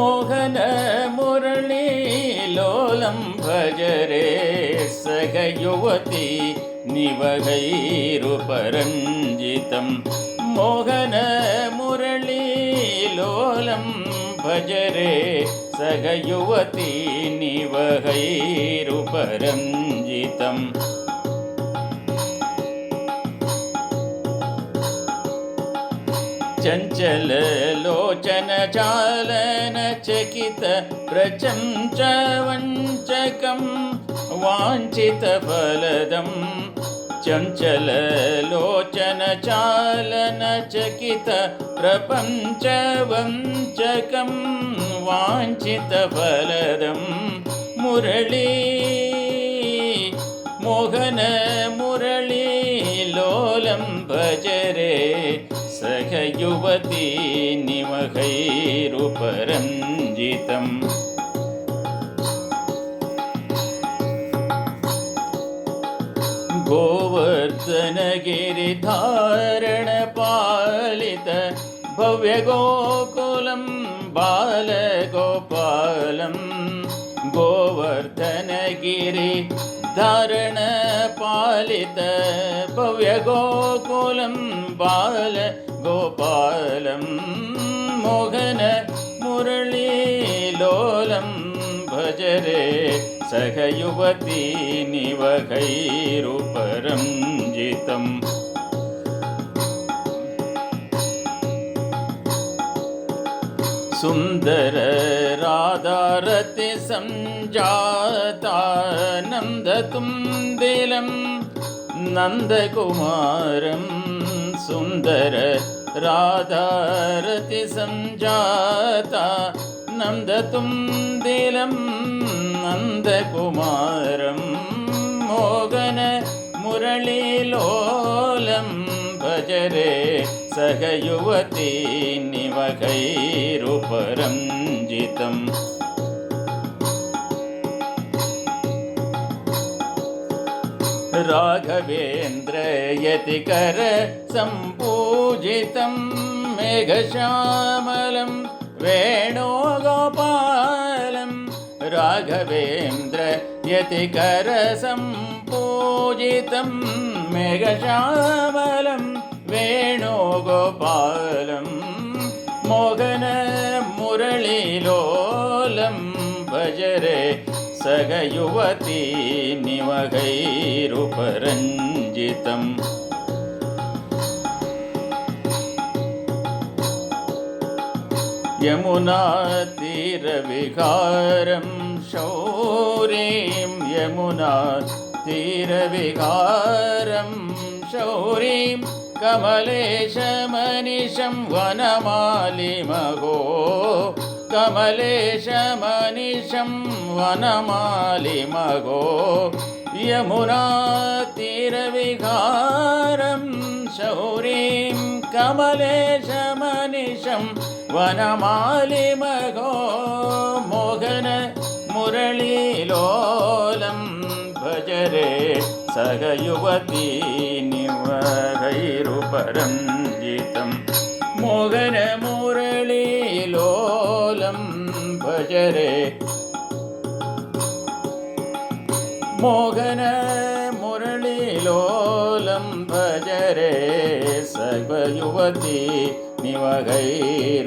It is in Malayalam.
மோகன முரளி லೋಲಂ ಭಜರೆ ಸಗಯುವತಿ ನಿವಗೈರುಪರಂಜಿತಂ ಮೋಹನ ಮುರಳಿ ಲೋಲಂ ಭಜರೆ ಸಗಯುವತಿ ನಿವಗೈರುಪರಂಜಿತಂ ಚಂಚಲ लोचन ಚಾಲನ चकित ಪ್ರಚಂಚ ವಂಚಕಂ ವಾಂಚಿತ ಫಲದಂ ಚಂಚಲ लोचन चालन चकित ಪ್ರಪಂಚ ವಂಚಕಂ ವಾಂಚಿತ ಫಲದಂ मुरली ಮೋಹನ मुरली ಲೋಲಂ भजरे सखयुवती निमहैरुपरञ्जितम् गोवर्धनगिरिधारणपालित भव्यगोकुलं बालगोपालं गोवर्धनगिरि धारणपालित भव्यगोकुलं ഗോപാലം മോഹന മുരളീലോലം ഭജരേ സഹയുവതീനിവകൈരുപരം ജിതം. സുന്ദര രാധാരതി സംജാതാനന്ദതും ദിലം നന്ദകുമാരം सुन्दर राधारति सञ्जाता नन्दतुन्दिलं नन्दकुमारं मोगन मुरळीलोलं भजरे सखयुवती निवहैरुपरञ्जितम् राघवेन्द्रयतिकर सम्पूजितं मेघश्यामलं वेणुगोपालं। राघवेन्द्र यतिकर सम्पूजितं मेघश्यामलं वेणुगोपालं। मोहन मुरळीलोलं भजरे सगयुवती निवगैरुपरञ्जितम् यमुनातीरविहारं शौरीं यमुना तीरविहारं शौरीं कमलेशमनिशं वनमालिमगो कमलेशमनिशं वनमालिमगो यमुना तीरविहारं शौरीं कमलेशमनिशं वनमालिमगो मोहन मुरळीलोलं भजरे सगयुवती निवहैरुपरञ्जितं मोहन मुरळीलोलं ഭജരെ മോഹന മുരളിലോലം ഭജരെ. സർവയുവതി നിവകൈരുപരഞ്ജിതം.